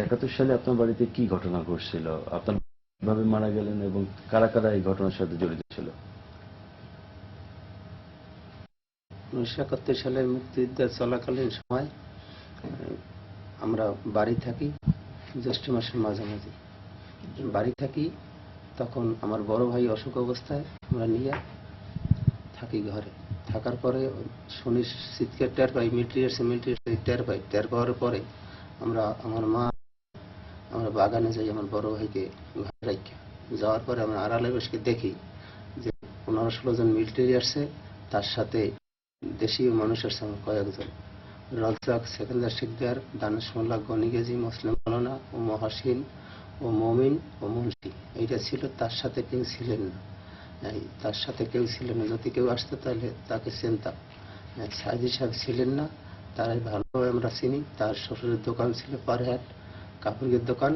একাত্তর সালে আপনার বাড়িতে কি ঘটনা ঘটছিল? আপনার কীভাবে মারা গেলেন এবং কারা কারা এই ঘটনার সাথে জড়িত ছিল? উনিশশো একাত্তর সালে মুক্তিযুদ্ধ চলাকালীন সময় আমরা বাড়ি থাকি, জ্যৈষ্ঠ মাসের মাঝামাঝি। বাড়ি থাকি, তখন আমার বড় ভাই অসুখ অবস্থায়, আমরা নিয়ে থাকি ঘরে। থাকার পরে শুনি শীতকে টের পাই মিলিটারি মিলিটারি টের পাই। টের পাওয়ার পরে আমরা, আমার মা আমরা বাগানে যাই, আমার বড় ভাইকে রাখি যাওয়ার পরে আমরা আড়ালে বসে দেখি যে পনেরো ষোলো জন মিলিটারি আসছে, তার সাথে দেশীয় মানুষ আসছে আমার কয়েকজন। রজাক সেকেন্দার শিকদার, দানেশ মোল্লা গনিগেজি মুসলিম মৌলানা ও মহাসিন ও মমিন ও মুন্সি। এইটা ছিল তার সাথে কেউ ছিলেন না। তার সাথে কেউ ছিলেন না। যদি কেউ আসতো তাহলে তাকে চিনতাম। সাইদি সাহেব ছিলেন না, তারাই ভালোভাবে আমরা চিনি। তার শ্বশুরের দোকান ছিল পারহাট কাপড়ের দোকান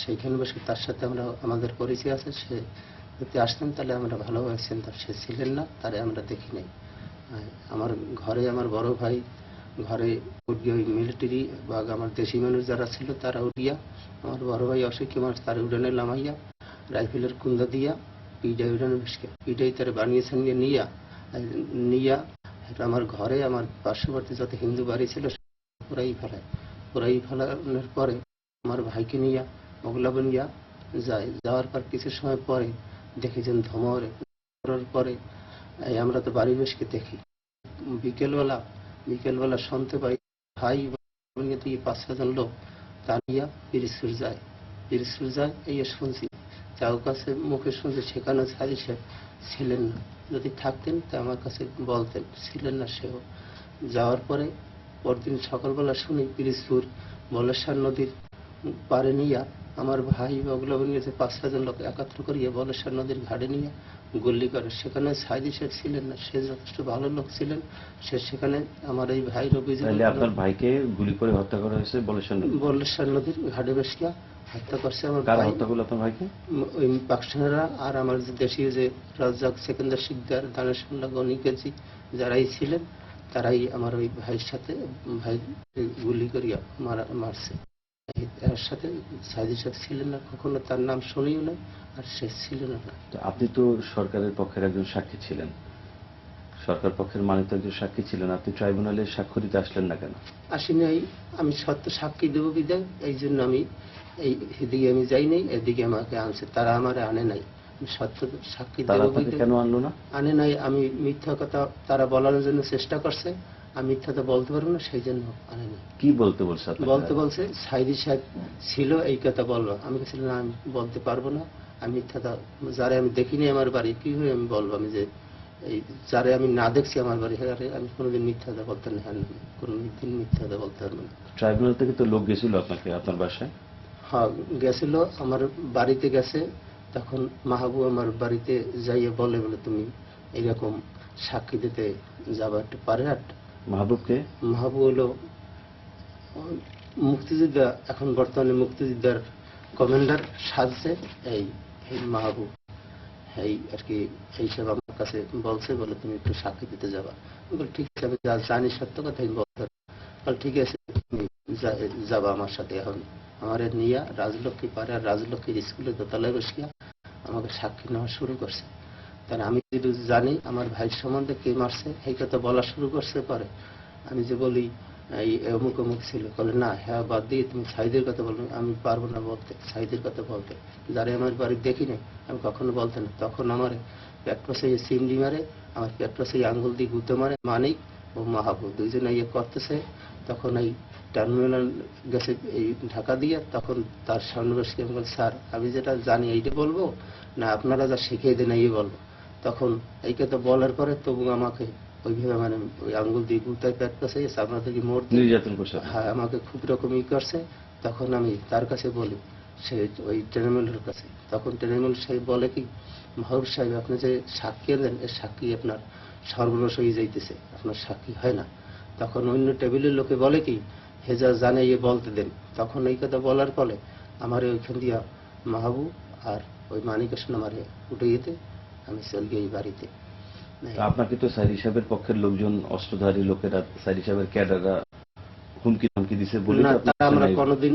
সেইখানে বসে তার সাথে আমরা, আমাদের পরিচয় আছে, সে যদি আসতেন তাহলে আমরা ভালোভাবে চিনতাম সে ছিলেন না, তারে আমরা দেখি নাই। আমার ঘরে আমার বড় ভাই, ঘরে ওই মিলিটারি বা আমার দেশি মানুষ যারা ছিল, তারা উঠিয়া, আমার বড় ভাই অসুখী মানুষ তার উড়ানে লামাইয়া রাইফেলের কুন্দা দিয়া পিডাই উড়ানে পিডাই তারা বানিয়েছেন নিয়ে নিয়া আমার ঘরে, আমার পার্শ্ববর্তী যত হিন্দু বাড়ি ছিল পুরাই ফেলায়। পুরাই ফেলানোর পরে আমার ভাইকে নিয়ে ওগুলা নিয়া যায় যাওয়ার পর কিছু সময় পরে দেখি যে ধমরে পরে আমরা তো বাড়ি বসকে দেখি। বিকেলবেলা বিকেলবেলা শুনতে পাই ভাই তুই পাঁচ ছজন লোক তানিয়া পিরিসপুর যায়। পিরিসপুর যায়, এই শুনছি। যাও কাছে মুখে শুনছি, সেখানে সারি সাহেব ছিলেন না। যদি থাকতেন তা আমার কাছে বলতেন, ছিলেন না সেও। যাওয়ার পরে পরদিন সকালবেলা শুনি পিরিসপুর বলেশ্বর নদীর পারে নিয়া আমার ভাই নিয়েছে পাঁচ ছজন লোক একাত্র করিয়া বলেশ্বর নদীর ঘাটে নিয়ে গুল্লি করে। সেখানে সাইদি শেখ ছিলেন না সে যথেষ্ট ভালো লোক ছিলেন। সে সেখানে আমার এই ভাইয়ের অভিযোগ আপনার ভাইকে গুলি করে হত্যা করা হয়েছে বলেছেন বলেশ্বর নদীর ঘাটে বসিয়া হত্যা করছে আমার কারা হত্যা করল আপনার ভাইকে? ওই পাকিস্তানেরা আর আমার যে দেশীয় যে রাজ্জাক সেকেন্দার শিকদার দানেশুল্লাহ গনিকেজি যারাই ছিলেন তারাই আমার ওই ভাইয়ের সাথে ভাই গুলি করিয়া মারা মারছে। এই- সাথে সাইদি সাহেব ছিলেন না কখনো তার নাম শুনিও না আর সে ছিলেন না। তো আপনি তো সরকারের পক্ষের একজন সাক্ষী ছিলেন। সরকার পক্ষের মানিত একজন সাক্ষী ছিলেন আপনি ট্রাইব্যুনালে সাক্ষ্য দিতে আসলেন না কেন? আসি নাই আমি সত্য সাক্ষী দেবো বিদায় এই জন্য আমি এই এদিকে আমি যাই নাই এদিকে আমাকে আনছে তারা আমার আনে নাই। আমি সত্য সাক্ষী তারা দেবো কেন আনলো না? আনে নাই আমি মিথ্যা কথা তারা বলার জন্য চেষ্টা করছে আমি মিথ্যা তো বলতে পারব না সেই জন্য আনে নাই কি বলতে বলছে? বলতে বলছে সাইদি সাহেব ছিল এই কথা বলব আমি বলছিলাম না আমি বলতে পারব না। আমি মিথ্যাটা যারে আমি দেখিনি আমার বাড়ি কি হয়ে আমি বলব আমি যে এই যারে আমি না দেখছি আমার বাড়ি হারে আমি কোনোদিন মিথ্যাটা বলতে না কোনো দিন মিথ্যাটা বলতে পারব না। ট্রাইব্যুনাল থেকে তো লোক গেছিল আপনাকে আপনার বাসায়? হ্যাঁ গেছিল আমার বাড়িতে গেছে। তখন মাহবু আমার বাড়িতে যাইয়ে বলে বলে তুমি এরকম সাক্ষী দিতে যাবা একটু পারে হাট? মাহবুবকে? মাহবু হলো মুক্তিযোদ্ধা এখন বর্তমানে মুক্তিযোদ্ধার কমান্ডার সাজছে এই এই মাহবু এই আর কি এইসব আমার কাছে বলছে বলে তুমি একটু সাক্ষী দিতে যাবা। আমি ঠিক আছে যা জানি সত্য কথা আমি বলতে। বলে, ঠিক আছে তুমি যাবা আমার সাথে এখন। আমার নিয়া রাজলক্ষ্মী পাড়ে আর রাজলক্ষ্মীর স্কুলে দোতলায় বসিয়া আমাকে সাক্ষী নেওয়া শুরু করছে। তার আমি যদি জানি আমার ভাই সম্বন্ধে কে মারছে, এই কথা বলা শুরু করছে পরে। আমি যে বলি, এই অমুক অমুক ছিল, বলে, না হ্যাঁ বাদ দিয়ে তুমি সাইদের কথা বলো, আমি পারব না বলতে সাইদের কথা বলতে। যারা আমার বাড়ি দেখি নাই আমি কখনো বলতে না। তখন আমার পেট পাশে সিমডি মারে, আমার পেট পাশে আঙ্গুল দিয়ে গুঁতো মারে, মানিক ও মাহাবু দুইজনে ইয়ে করতেছে। তখন এই টার্মিনাল গেছে এই ঢাকা দিয়ে, তখন তার সামনে বসে আমি বলি, স্যার, আমি যেটা জানি এইটা বলব, না, আপনারা যা শিখিয়ে দেন এই বলব। তখন এই কথা বলার পরে তবু আমাকে ওইভাবে মানে ওই আঙ্গুল দিয়ে গুতায় পেট পাশে সামনে থেকে দিয়ে নির্যাতন করছে হ্যাঁ আমাকে খুব রকম ই করছে। তখন আমি তার কাছে বলি সে ওই ট্রেনমেলের কাছে। তখন ট্রেনমেল সাহেব বলে কি মাহবুব সাহেব আপনি যে সাক্ষী দেন এ সাক্ষী আপনার সর্বনাশ হয়ে যাইতেছে আপনার সাক্ষী হয় না। তখন অন্য টেবিলের লোকে বলে কি হেজা জানে ইয়ে বলতে দেন। তখন এই কথা বলার ফলে আমার ওইখান দিয়া মাহবু আর ওই মানিকেশন আমার উঠে যেতে আমি চলি ওই বাড়িতে। আপনাকে তো সাইরি সাহেবের পক্ষের লোকজন অস্ত্রধারী লোকেরা সাইরি সাহেবের ক্যাডাররা হুমকি হুমকি দিছে বলে আমরা কোনোদিন